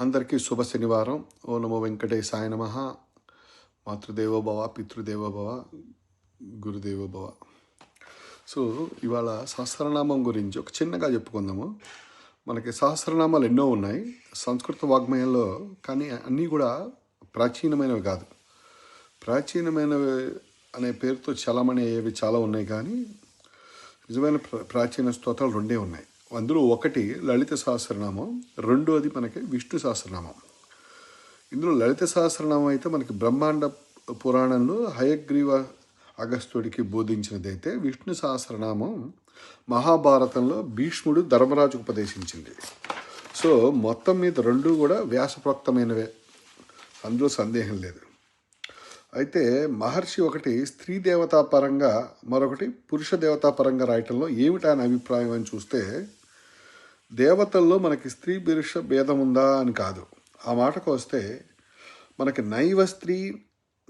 అందరికీ శుభ శనివారం. ఓ నమో వెంకటేశాయ నమ. మాతృదేవోభవ పితృదేవోభవ గురుదేవోభవ సో ఇవాళ సహస్రనామం గురించి ఒక చిన్నగా చెప్పుకుందాము. మనకి సహస్రనామాలు ఎన్నో ఉన్నాయి. సంస్కృత వాగ్మయంలో కానీ అన్నీ కూడా ప్రాచీనమైనవి కాదు. ప్రాచీనమైనవి అనే పేరుతో చలమణి అయ్యేవి చాలా ఉన్నాయి కానీ నిజమైన ప్రాచీన స్తోత్రాలు రెండే ఉన్నాయి. అందులో ఒకటి లలిత సహస్రనామం రెండోది మనకి విష్ణు సహస్రనామం. ఇందులో లలిత సహస్రనామం అయితే మనకి బ్రహ్మాండ పురాణంలో హయగ్రీవ అగస్త్యుడికి బోధించినదైతే విష్ణు సహస్రనామం మహాభారతంలో భీష్ముడు ధర్మరాజు ఉపదేశించింది. సో మొత్తం మీద రెండు కూడా వ్యాసప్రోక్తమైనవే. అందులో సందేహం లేదు. అయితే మహర్షి ఒకటి స్త్రీ దేవతా పరంగా మరొకటి పురుష దేవతా పరంగా రాయటంలో ఏమిటి అనే అభిప్రాయం అని చూస్తే దేవతల్లో మనకి స్త్రీ పురుష భేదం ఉందా అని కాదు. ఆ మాటకు వస్తే మనకి నైవ స్త్రీ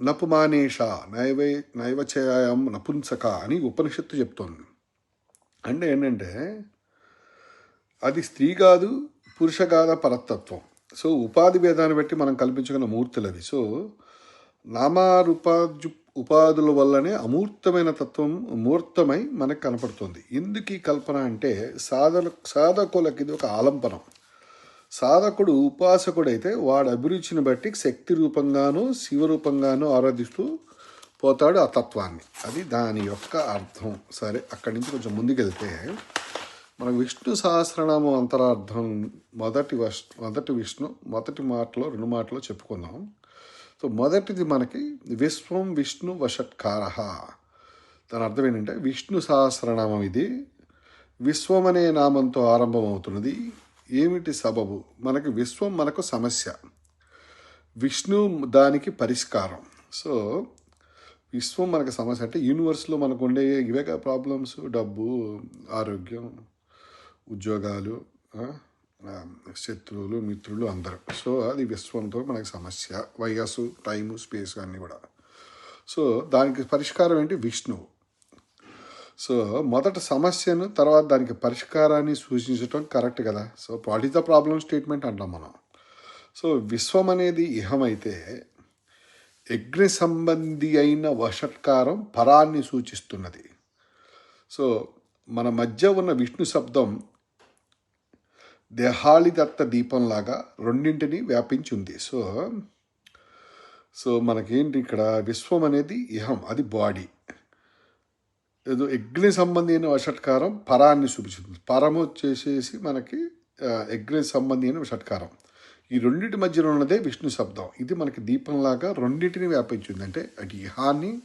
నపుమానేష నైవే నైవచయం నపుంసక అని ఉపనిషత్తు చెప్తోంది. అంటే ఏంటంటే అది స్త్రీ కాదు పురుష కాదా పరతత్వం. సో ఉపాధి భేదాన్ని బట్టి మనం కల్పించుకున్న మూర్తులు అవి సో నామారూపాజు ఉపాధుల వల్లనే అమూర్తమైన తత్వం మూర్తమై మనకు కనపడుతుంది. ఎందుకు ఈ కల్పన అంటే సాధన సాధకులకి ఇది ఒక ఆలంపనం సాధకుడు ఉపాసకుడైతే వాడు అభిరుచిని బట్టి శక్తి రూపంగానూ శివరూపంగానూ ఆరాధిస్తూ పోతాడు ఆ తత్వాన్ని. అది దాని యొక్క అర్థం. సరే అక్కడి నుంచి కొంచెం ముందుకెళ్తే మనం విష్ణు సహస్రనామం అంతరార్థం మొదటి వష్ మొదటి విష్ణు మొదటి మాటలో రెండు మాటలో చెప్పుకుందాం. సో మొదటిది మనకి విశ్వం విష్ణు వషట్కార. దాని అర్థం ఏంటంటే విష్ణు సహస్రనామం ఇది. విశ్వం అనే నామంతో ఆరంభమవుతున్నది. ఏమిటి సబబు? మనకి విశ్వం మనకు సమస్య. విష్ణు దానికి పరిష్కారం. సో విశ్వం మనకు సమస్య అంటే యూనివర్స్లో మనకు ఉండే ఇవే ప్రాబ్లమ్స్? డబ్బు ఆరోగ్యం ఉద్యోగాలు శత్రువులు మిత్రులు అందరూ. సో అది విశ్వంతో మనకి సమస్య. వయస్సు టైము స్పేస్ అన్నీ కూడా. సో దానికి పరిష్కారం ఏంటి? విష్ణువు. సో మొదట సమస్యను తర్వాత దానికి పరిష్కారాన్ని సూచించడం కరెక్ట్ కదా? So what is the problem statement అంటాం మనం. సో విశ్వం అనేది ఇహమైతే అగ్ని సంబంధి అయిన వషట్కారం పరాన్ని సూచిస్తున్నది. సో మన మధ్య ఉన్న విష్ణు శబ్దం దేహాళిదత్త దీపంలాగా రెండింటిని వ్యాపించి ఉంది సో సో మనకేంటి ఇక్కడ విశ్వం అనేది ఇహం అది బాడీ. ఏదో అగ్ని సంబంధి అయిన వషట్కారం పరాన్ని చూపించింది. పరం వచ్చేసేసి మనకి అగ్ని యజ్ఞ సంబంధి షట్కారం. ఈ రెండింటి మధ్యలో ఉన్నదే విష్ణు శబ్దం. ఇది మనకి దీపంలాగా రెండింటిని వ్యాపించింది. అంటే అటు ఇహాన్ని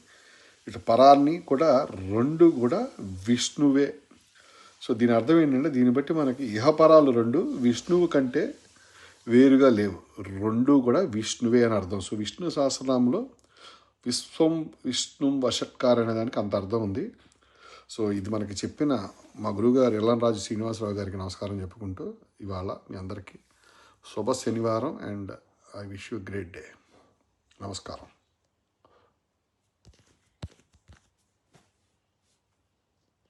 ఇటు పరాన్ని కూడా రెండు కూడా విష్ణువే సో దీని అర్థం ఏంటంటే దీన్ని బట్టి మనకి ఇహపరాలు రెండు విష్ణువు కంటే వేరుగా లేవు. రెండు కూడా విష్ణువే అని అర్థం. సో విష్ణు సహస్రనామంలో విశ్వం విష్ణు వషట్కార్ అనే దానికి అంత అర్థం ఉంది. సో ఇది మనకి చెప్పిన మా గురువుగారు ఎల్లంరాజు శ్రీనివాసరావు గారికి నమస్కారం చెప్పుకుంటూ ఇవాళ మీ అందరికీ శుభ శనివారం and I wish you great day. నమస్కారం.